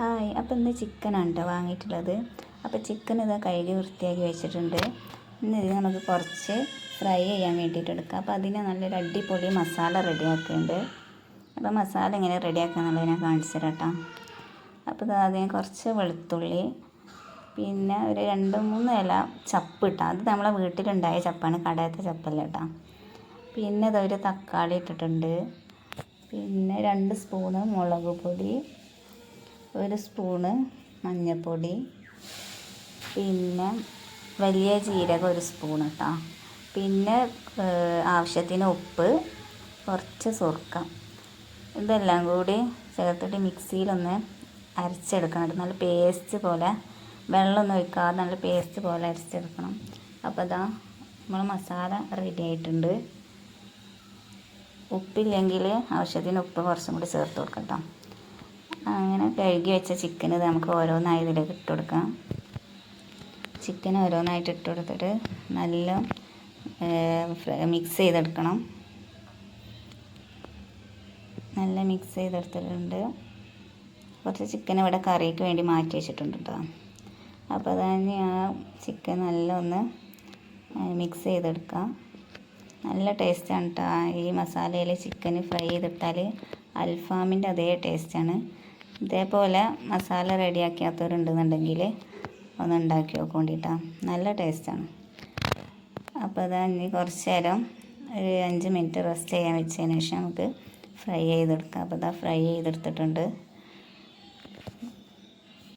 Hi അപ്പോൾ ഇന്ന് ചിക്കനാണ് കേട്ടോ വാങ്ങിയിട്ടുള്ളത്. അപ്പോൾ ചിക്കൻ ഇതാ കഴുകി വൃത്തിയാക്കി വെച്ചിട്ടുണ്ട്. ഇന്ന് ഇത് നമുക്ക് കുറച്ച് ഫ്രൈ ചെയ്യാൻ വേണ്ടിയിട്ട് എടുക്കാം. അപ്പോൾ അതിന് നല്ലൊരു അടിപൊളി മസാല റെഡിയാക്കുന്നുണ്ട്. അപ്പോൾ മസാല എങ്ങനെ റെഡിയാക്കുക എന്നുള്ളത് ഞാൻ കാണിച്ചു തരാം അപ്പോൾ ഇത് അതിന് കുറച്ച് വെളുത്തുള്ളി പിന്നെ ഒരു രണ്ട് മൂന്ന് ഇല ചപ്പ് ഇട്ടാൽ അത് നമ്മളെ വീട്ടിലുണ്ടായ ചപ്പാണ് കടയത്തെ ചപ്പല്ല കേട്ടോ. പിന്നെ ഇതൊരു തക്കാളി ഇട്ടിട്ടുണ്ട്. പിന്നെ രണ്ട് സ്പൂണ് മുളക് പൊടി ഒരു സ്പൂണ് മഞ്ഞൾപ്പൊടി പിന്നെ വലിയ ജീരകം ഒരു സ്പൂൺ കേട്ടോ പിന്നെ ആവശ്യത്തിന് ഉപ്പ് കുറച്ച് സുർക്ക. ഇതെല്ലാം കൂടി ചേർത്തിട്ട് മിക്സിയിലൊന്ന് അരച്ചെടുക്കണം. നല്ല പേസ്റ്റ് പോലെ വെള്ളമൊന്നും ഒഴിക്കാതെ നല്ല പേസ്റ്റ് പോലെ അരച്ചെടുക്കണം. അപ്പോൾ ഇതാ നമ്മൾ മസാല റെഡി ആയിട്ടുണ്ട്. ഉപ്പില്ലെങ്കിൽ ആവശ്യത്തിന് ഉപ്പ് കുറച്ചും കൂടി ചേർത്ത് കൊടുക്കട്ടോ കേട്ടോ അങ്ങനെ കഴുകി വെച്ച ചിക്കൻ ഇത് നമുക്ക് ഓരോന്നായി ഇതിലേക്ക് ഇട്ട് കൊടുക്കാം. ചിക്കൻ ഓരോന്നായിട്ട് ഇട്ട് കൊടുത്തിട്ട് നല്ല മിക്സ് ചെയ്തെടുക്കണം. നല്ല മിക്സ് ചെയ്തെടുത്തിട്ടുണ്ട്. കുറച്ച് ചിക്കൻ ഇവിടെ കറിക്ക് വേണ്ടി മാറ്റി വെച്ചിട്ടുണ്ട് കേട്ടോ അപ്പോൾ അതന്നെ ആ ചിക്കൻ നല്ല ഒന്ന് മിക്സ് ചെയ്തെടുക്കാം. നല്ല ടേസ്റ്റാണ് കേട്ടോ ഈ മസാലയിൽ ചിക്കൻ ഫ്രൈ ചെയ്തിട്ടാൽ അൽഫാമിന്റെ അതേ ടേസ്റ്റാണ് ഇതേപോലെ മസാല റെഡിയാക്കാത്തവരുണ്ടെന്നുണ്ടെങ്കിൽ ഒന്ന് ഉണ്ടാക്കി നോക്കൊണ്ടിട്ടാ. നല്ല ടേസ്റ്റാണ്. അപ്പോൾ അത് ഇനി കുറച്ച് നേരം ഒരു അഞ്ച് മിനിറ്റ് റെസ്റ്റ് ചെയ്യാൻ വെച്ചതിന് ശേഷം നമുക്ക് ഫ്രൈ ചെയ്തെടുക്കാം. അപ്പോൾ അതാ ഫ്രൈ ചെയ്തെടുത്തിട്ടുണ്ട്.